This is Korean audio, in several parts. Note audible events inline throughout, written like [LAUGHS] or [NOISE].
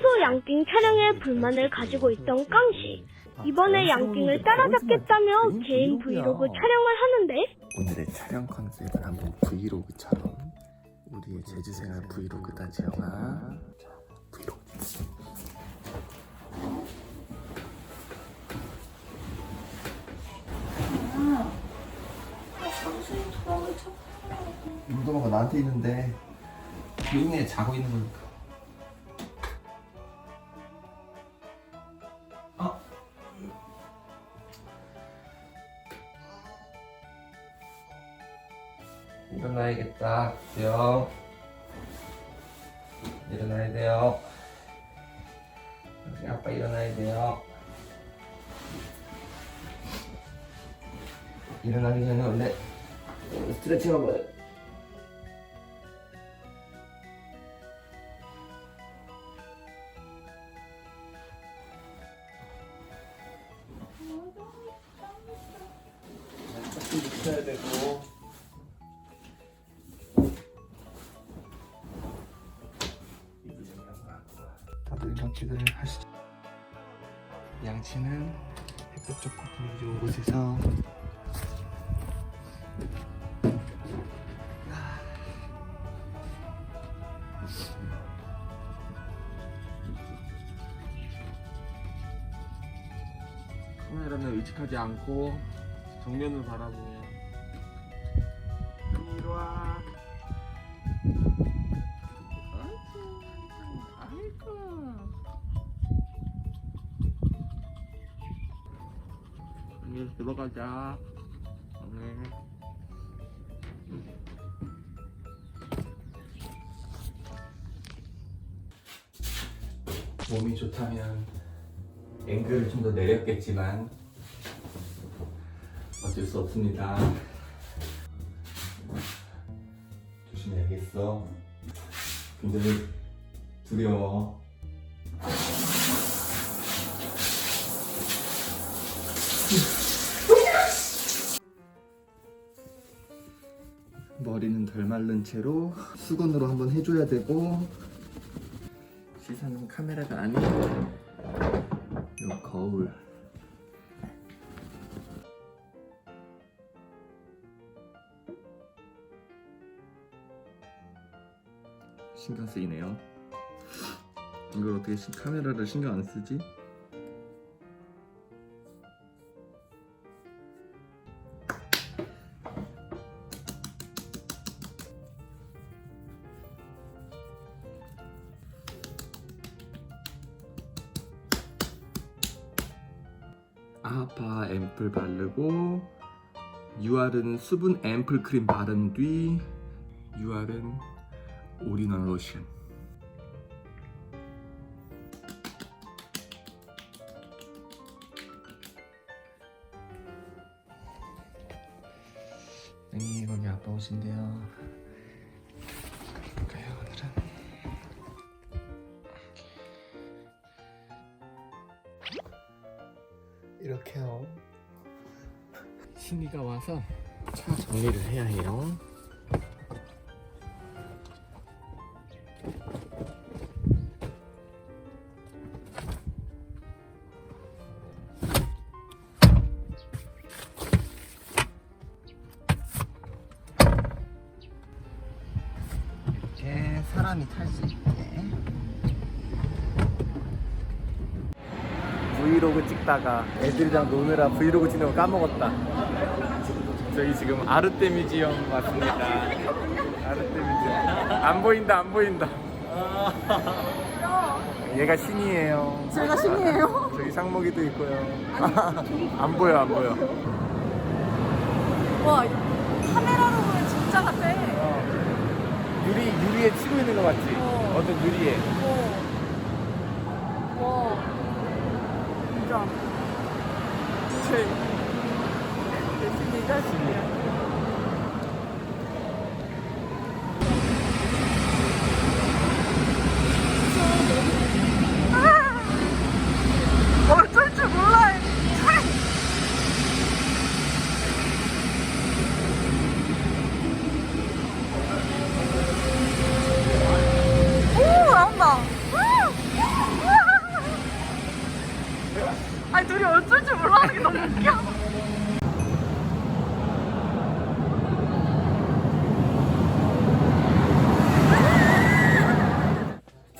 평소 양띵 촬영에 불만을 가지고 있던 깡씨. 이번에 양띵을 따라잡겠다며 개인 브이로그 촬영을 하는데? 오늘의 촬영 컨셉은 한번 브이로그처럼 우리의 제주생활 브이로그다 지영아 자 브이로그. 운동화가 나한테 있는데 조용히 해 자고 있는 거니까 일어나야겠다. 지영 일어나야 돼요. 아빠 일어나야 돼요. 일어나기 전에 원래 스트레칭 한번 조금 눕혀야 되고 다들 양치를 하시죠. 양치는 햇볕 좋고 분위기 좋은 곳에서. 카메라는 의식하지 않고 정면을 바라보고 이제 들어가자 네. 몸이 좋다면 앵글을 좀 더 내렸겠지만 어쩔 수 없습니다. 조심해야겠어. 굉장히 두려워. 마른 채로 수건으로 한번 해줘야 되고 시선은 카메라가 아닌 요 거울 신경 쓰이네요 이걸 어떻게 시- 카메라를 신경 안 쓰지? 아파 앰플 바르고 UR은 수분 앰플 크림 바른 뒤 UR은 올인원 로션. 네, 거기 아빠 오신대요. 볼까요 오늘은 신이가 와서 차 정리를 해야 해요. 사람이 탈 수 있게. 브이로그 찍다가 애들이랑 노느라 브이로그 찍는 거 까먹었다 저희 지금 아르테 미지엄 왔습니다 아르테 미지엄 안 보인다 안 보인다 얘가 신이에요 제가 신이에요? 저기 상목이도 있고요 [LAUGHS] 안 보여 안 보여 와 카메라로 보면 진짜 같아. 유리 유리에 치고 있는 거 맞지? 어. 어떤 유리에 와. 와. 진짜. 제. 진짜 신이야. 아! 어쩔 줄 몰라. 오 나온다. 아! 둘이 어쩔 줄 몰라하는 게 너무 웃겨.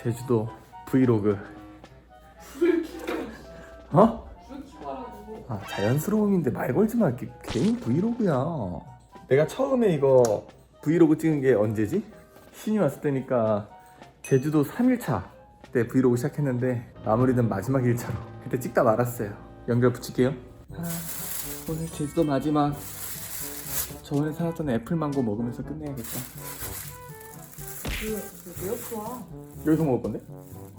제주도 브이로그. 어? 아, 자연스러움인데 말 걸지 마. 이게 개인 브이로그야. 내가 처음에 이거 브이로그 찍은 게 언제지? 신이 왔을 때니까 제주도 3일차 때 브이로그 시작했는데 마무리는 마지막 1차로 그때 찍다 말았어요. 연결 붙일게요. 아, 오늘 제주도 마지막 저번에 사왔던 애플망고 먹으면서 끝내야겠다. 왜 없어? 여기서 먹을 건데?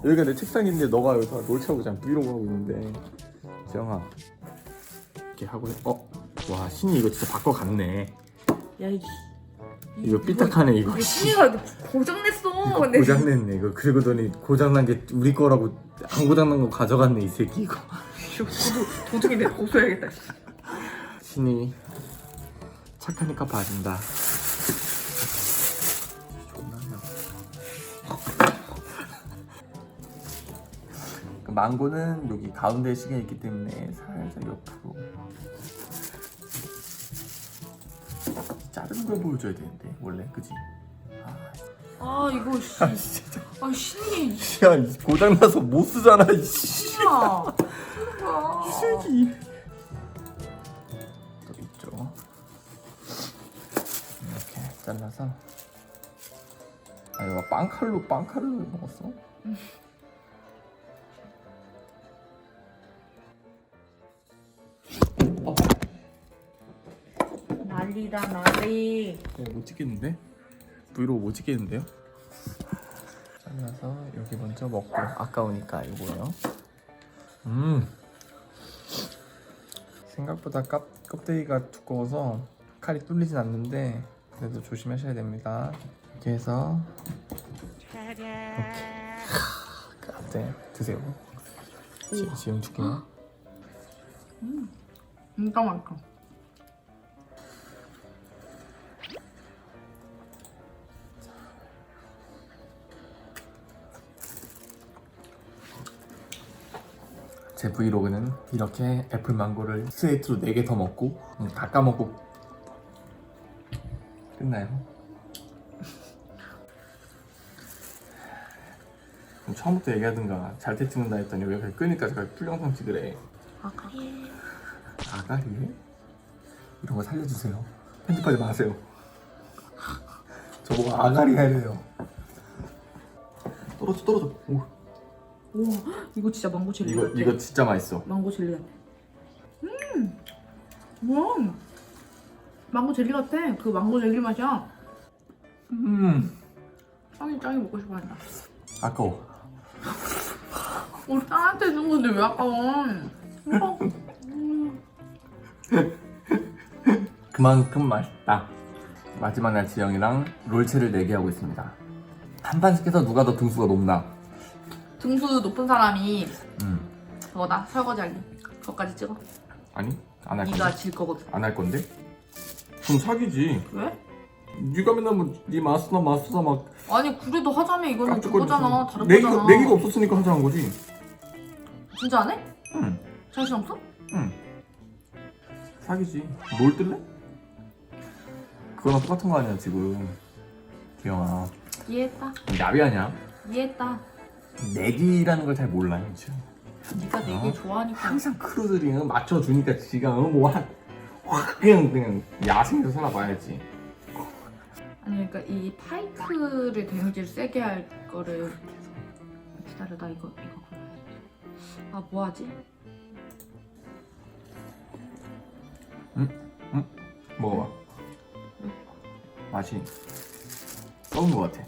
여기가 내 책상인데 너가 여기서 롤차고 그냥 브이로그 하고 있는데 지영아 이렇게 하고 어? 와 신이 이거 진짜 바꿔갔네 야, 이 이거 삐딱하네 이거 신이가 고장냈어. 근데 고장냈네 이거 그러고더니 고장난 게 우리 거라고 안 고장난 거 가져갔네 이 새끼 이거 도둑, 도둑이 내가 고소해야겠다. 신이 착하니까 봐준다 망고는 여기 가운데 시계 있기 때문에 살짝 옆으로 자른 걸 보여줘야 되는데 원래 그지? 아, 이거 씨. 아 진짜 아, 신이. 야 이 고장나서 못 쓰잖아 이씨. 이 새끼 또 있죠 이렇게 잘라서 아 이거 빵칼로 빵칼로 먹었어? [LAUGHS] 난리다, 난리. 네, 못 찍겠는데? 브이로그 못 찍겠는데요? 잘라서 여기 먼저 먹고 아까우니까 이거요 음 생각보다 껍, 껍데기가 두꺼워서 칼이 뚫리진 않는데 그래도 조심하셔야 됩니다 이렇게 해서 이렇게 네 드세요 지- 지금 줄게요 진짜 맛있어. 제 브이로그는 이렇게 애플 망고를 스웨이트로 4개 더 먹고 음, 다 까먹고 끝나요. [LAUGHS] 그럼 처음부터 얘기하든가 잘 때 찍는다 했더니 왜 그렇게 끄니까 제가 풀영상 찍으래. 예. 아가리에? 이런 거 살려주세요. 편집하지 마세요. [LAUGHS] 저보고 아가리 해래요. 떨어져 떨어져. 오, 우와, 이거 진짜 망고 젤리 이거 같아. 이거 진짜 맛있어. 망고 젤리 같아. 음, 뭐야? 망고 젤리 같아. 그 망고 젤리 맛이야. 음 짱이 짱이 먹고 싶어 한다. 아까워. 우리 딸한테 준 건데 왜 아까워? 어, 음. [LAUGHS] 그만큼 맛있다. 마지막 날 지영이랑 롤체를 내기 하고 있습니다. 한 판씩 해서 누가 더 등수가 높나? 등수 높은 사람이 음 그거다 설거지 할래. 그거까지 찍어. 아니 안 할 건데. 네가 질 거거든. 안 할 건데? 그럼 사기지. 왜? 네가 맨날 뭐네 마스나 마스나 막 아니 그래도 하자면 이거는 그거잖아. 다른 내기가 거잖아. 내기가 없었으니까 하자는 거지. 진짜 안 해? 응, 자신 없어? 응. 사기지. 롤 뜰래? 그거랑 똑같은 거 아니야 지금. 기영아. 이해했다. 야비 아니야? 이해했다. 내기라는 걸 잘 몰라요 지금. 네가 내기 어? 좋아하니까. 항상 크루들이 맞춰주니까 지가 어, 뭐한 확 그냥 그냥 야생에서 살아봐야지. 아니 그러니까 이 파이크를 데미지를 세게 할 거를 기다려 나 이거 이거 골라야지. 아 뭐하지? 먹어봐. 맛이 썩은 것 같아. 아